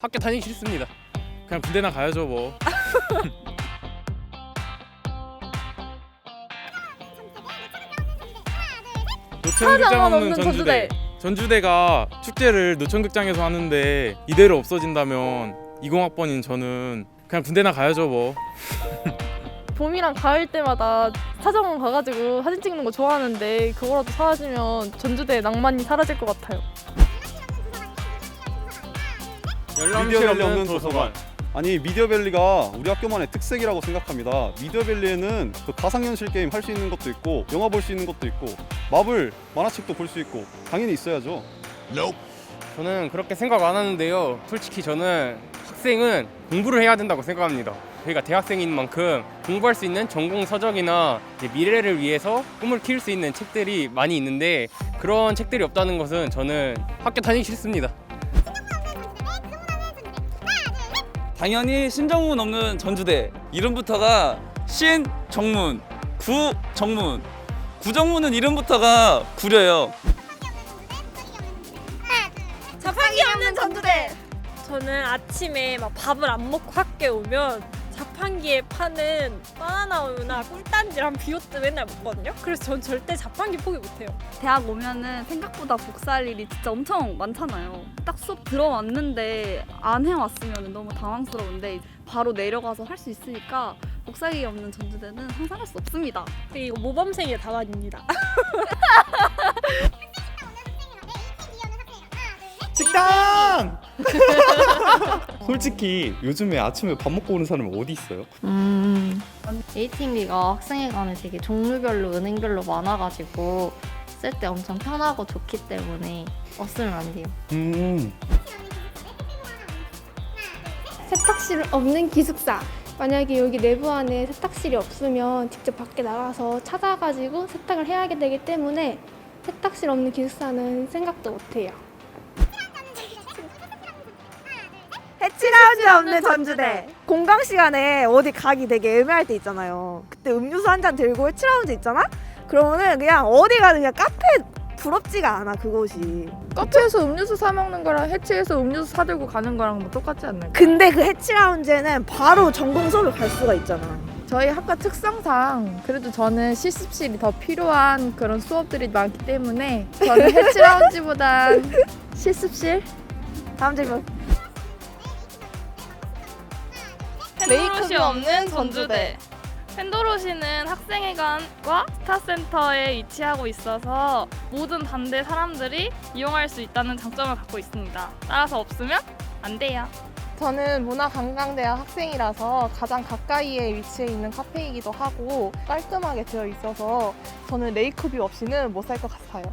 학교 다니기 싫습니다. 그냥 군대나 가야죠 뭐. 노천극장 없는 전주대. 전주대. 전주대가 축제를 노천극장에서 하는데 이대로 없어진다면 20학번인 저는 그냥 군대나 가야죠 뭐. 봄이랑 가을 때마다 사정원 가가지고 사진 찍는 거 좋아하는데 그거라도 사라지면 전주대의 낭만이 사라질 것 같아요. 미디어밸리 없는 도서관. 아니 미디어밸리가 우리 학교만의 특색이라고 생각합니다. 미디어밸리에는 그 가상현실 게임 할 수 있는 것도 있고 영화 볼 수 있는 것도 있고 마블 만화책도 볼 수 있고 당연히 있어야죠. 저는 그렇게 생각 안 하는데요. 솔직히 저는 학생은 공부를 해야 된다고 생각합니다. 저희가 대학생인 만큼 공부할 수 있는 전공 서적이나 이제 미래를 위해서 꿈을 키울 수 있는 책들이 많이 있는데 그런 책들이 없다는 것은 저는 학교 다니기 싫습니다. 당연히 신정문 없는 전주대. 이름부터가 신정문 구정문. 구정문은 이름부터가 구려요. 자판기 없는 전주대. 저는 아침에 막 밥을 안 먹고 학교에 오면 자판기에 파는 바나나 우유나 꿀단지랑 비오트 맨날 먹거든요. 그래서 전 절대 자판기 포기 못해요. 대학 오면은 생각보다 복사할 일이 진짜 엄청 많잖아요. 딱 수업 들어왔는데 안 해왔으면 너무 당황스러운데 바로 내려가서 할 수 있으니까 복사기 없는 전주대는 상상할 수 없습니다. 근데 이거 모범생의 답안입니다. 식당! 솔직히 요즘에 아침에 밥 먹고 오는 사람이 어디 있어요? 음, ATM기가 학생회관에 되게 종류별로 은행별로 많아가지고 쓸 때 엄청 편하고 좋기 때문에 없으면 안 돼요. 음, 세탁실 없는 기숙사. 만약에 여기 내부 안에 세탁실이 없으면 직접 밖에 나가서 찾아가지고 세탁을 해야 되기 때문에 세탁실 없는 기숙사는 생각도 못 해요. 해치라우지 없는 전주대. 공강 시간에 어디 가기 되게 애매할 때 있잖아요. 그때 음료수 한 잔 들고 해치라우지 있잖아? 그러면은 그냥 어디 가든 그냥 카페 부럽지가 않아 그곳이. 카페에서 음료수 사 먹는 거랑 해치에서 음료수 사 들고 가는 거랑 뭐 똑같지 않나요? 근데 그 해치라운지는 바로 전공 수업을 갈 수가 있잖아. 저희 학과 특성상 그래도 저는 실습실이 더 필요한 그런 수업들이 많기 때문에 저는 해치라운지보단 실습실 다음 질문. 메이크업이 없는 전주대. 펜도로시는 학생회관과 스타센터에 위치하고 있어서 모든 반대 사람들이 이용할 수 있다는 장점을 갖고 있습니다. 따라서 없으면 안 돼요. 저는 문화관광대학 학생이라서 가장 가까이에 위치해 있는 카페이기도 하고 깔끔하게 되어 있어서 저는 레이크뷰 없이는 못 살 것 같아요.